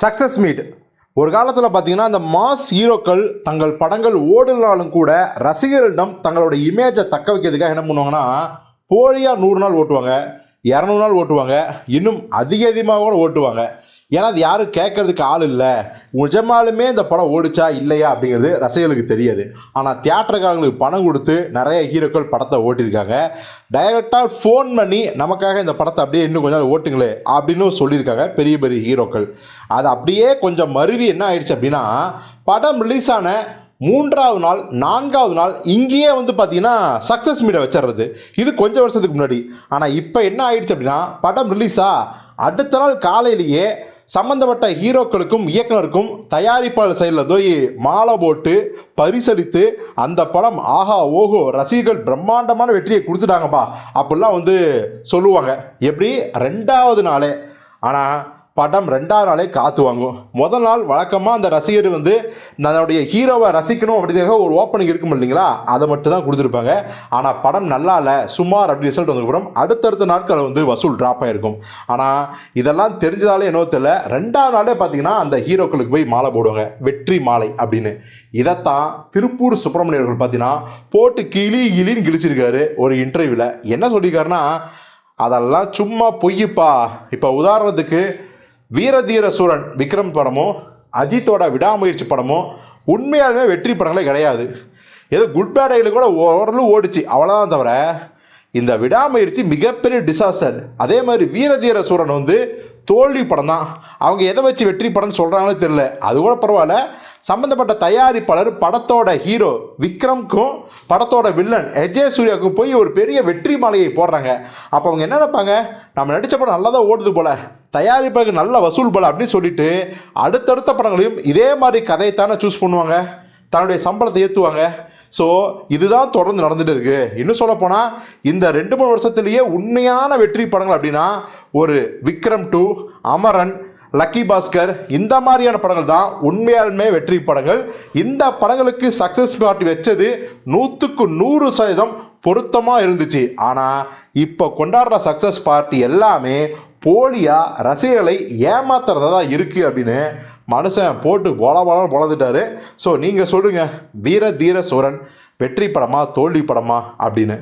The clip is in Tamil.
Success meet. ஒரு காலத்தில் பார்த்தீங்கன்னா அந்த மாஸ் ஹீரோக்கள் தங்கள் படங்கள் ஓடினாலும் கூட ரசிகர்களிடம் தங்களோட இமேஜை தக்க வைக்கிறதுக்காக என்ன பண்ணுவாங்கன்னா போலியாக நூறு நாள் ஓட்டுவாங்க இரநூறு நாள் ஓட்டுவாங்க இன்னும் அதிக அதிகமாக கூட ஓட்டுவாங்க. ஏன்னா அது யாரும் கேட்கறதுக்கு ஆள் இல்லை. நிஜமாலுமே இந்த படம் ஓடிச்சா இல்லையா அப்படிங்கிறது ரசிகர்களுக்கு தெரியாது. ஆனால் தியேட்டருக்காரங்களுக்கு பணம் கொடுத்து நிறைய ஹீரோக்கள் படத்தை ஓட்டியிருக்காங்க. டைரக்டாக ஃபோன் பண்ணி நமக்காக இந்த படத்தை அப்படியே இன்னும் கொஞ்சம் நாள் ஓட்டுங்களே அப்படின்னு சொல்லியிருக்காங்க பெரிய பெரிய ஹீரோக்கள். அது அப்படியே கொஞ்சம் மருவி என்ன ஆயிடுச்சு அப்படின்னா படம் ரிலீஸ் ஆன மூன்றாவது நாள் நான்காவது நாள் இங்கேயே வந்து பார்த்தீங்கன்னா சக்ஸஸ் மீடை வச்சிடுறது. இது கொஞ்சம் வருஷத்துக்கு முன்னாடி. ஆனால் இப்போ என்ன ஆயிடுச்சு அப்படின்னா படம் ரிலீஸா அடுத்த நாள் காலையிலேயே சம்மந்தப்பட்ட ஹீரோக்களுக்கும் இயக்குனருக்கும் தயாரிப்பாளர் சைடில் போய் மாலை போட்டு பரிசளித்து அந்த படம் ஆஹா ஓஹோ ரசிகர்கள் பிரம்மாண்டமான வெற்றியை கொடுத்துட்டாங்கப்பா அப்படிலாம் வந்து சொல்லுவாங்க. எப்படி? ரெண்டாவது நாளே. ஆனால் படம் ரெண்டாவது நாளே காத்து வாங்கும். முதல் நாள் வழக்கமாக அந்த ரசிகர் வந்து தன்னுடைய ஹீரோவை ரசிக்கணும் அப்படிங்கிறத ஒரு ஓப்பனிங் இருக்கும் இல்லைங்களா? அதை மட்டும் தான் கொடுத்துருப்பாங்க. ஆனால் படம் நல்லா இல்லை. சுமார் அப்படி ரிசல்ட் வந்ததுக்கப்புறம் அடுத்தடுத்த நாட்கள் வந்து வசூல் ட்ராப் ஆகிருக்கும் ஆனால் இதெல்லாம் தெரிஞ்சதாலே என்னவோ தெரியல. ரெண்டாவது நாளே பார்த்தீங்கன்னா அந்த ஹீரோக்களுக்கு போய் மாலை போடுவாங்க. வெற்றி மாலை அப்படின்னு. இதைத்தான் திருப்பூர் சுப்பிரமணியர்கள் பார்த்தீங்கன்னா போட்டு கிளி கிளின்னு கிழிச்சிருக்காரு ஒரு இன்டர்வியூவில் என்ன சொல்லியிருக்காருன்னா அதெல்லாம் சும்மா பொய்யுப்பா. இப்போ உதாரணத்துக்கு வீரதீர சூரன் விக்ரம் படமும் அஜித்தோட விடாமுயற்சி படமும் உண்மையாலுமே வெற்றி படங்களே கிடையாது. ஏதோ குட் பேட் ஐடியில் கூட ஓரளவு ஓடிச்சு. அவ்வளோதான் தவிர இந்த விடாமுயற்சி மிகப்பெரிய டிசாஸ்டர் அதே மாதிரி வீரதீர சூரன் வந்து தோல்வி படம் தான். அவங்க எதை வச்சு வெற்றி படம்னு சொல்கிறாங்களோ தெரில அது கூட பரவாயில்ல. சம்மந்தப்பட்ட தயாரிப்பாளர் படத்தோட ஹீரோ விக்ரம்க்கும் படத்தோட வில்லன் அஜய் சூர்யாவுக்கும் போய் ஒரு பெரிய வெற்றி மாலையை போடுறாங்க. அப்போ அவங்க என்ன நினைப்பாங்க? நம்ம நடித்த படம் நல்லா தான் ஓடுது போல. தயாரிப்பாளருக்கு நல்ல வசூல் பல அப்படின்னு சொல்லிட்டு அடுத்தடுத்த படங்களையும் இதே மாதிரி கதையை தானே சூஸ் பண்ணுவாங்க. தன்னுடைய சம்பளத்தை ஏற்றுவாங்க ஸோ இதுதான் தொடர்ந்து நடந்துட்டு இருக்குது இன்னும் சொல்லப்போனால் இந்த ரெண்டு மூணு வருஷத்துலேயே உண்மையான வெற்றி படங்கள் அப்படின்னா ஒரு விக்ரம் டூ அமரன் லக்கி பாஸ்கர் இந்த மாதிரியான படங்கள் தான் உண்மையாலுமே வெற்றி படங்கள். இந்த படங்களுக்கு சக்ஸஸ் பார்ட்டி வச்சது நூற்றுக்கு நூறு சதவீதம் பொருத்தமாக இருந்துச்சு. ஆனால் இப்போ கொண்டாடுற சக்ஸஸ் பார்ட்டி எல்லாமே போலியாக ரசிகர்களை ஏமாத்துறதா தான் இருக்குது அப்படின்னு மனுஷன் போட்டு போல போலான்னு பொழந்துட்டாரு ஸோ நீங்கள் சொல்லுங்கள் வீர தீர சூரன் வெற்றி படமா தோல்வி படமா அப்படின்னு.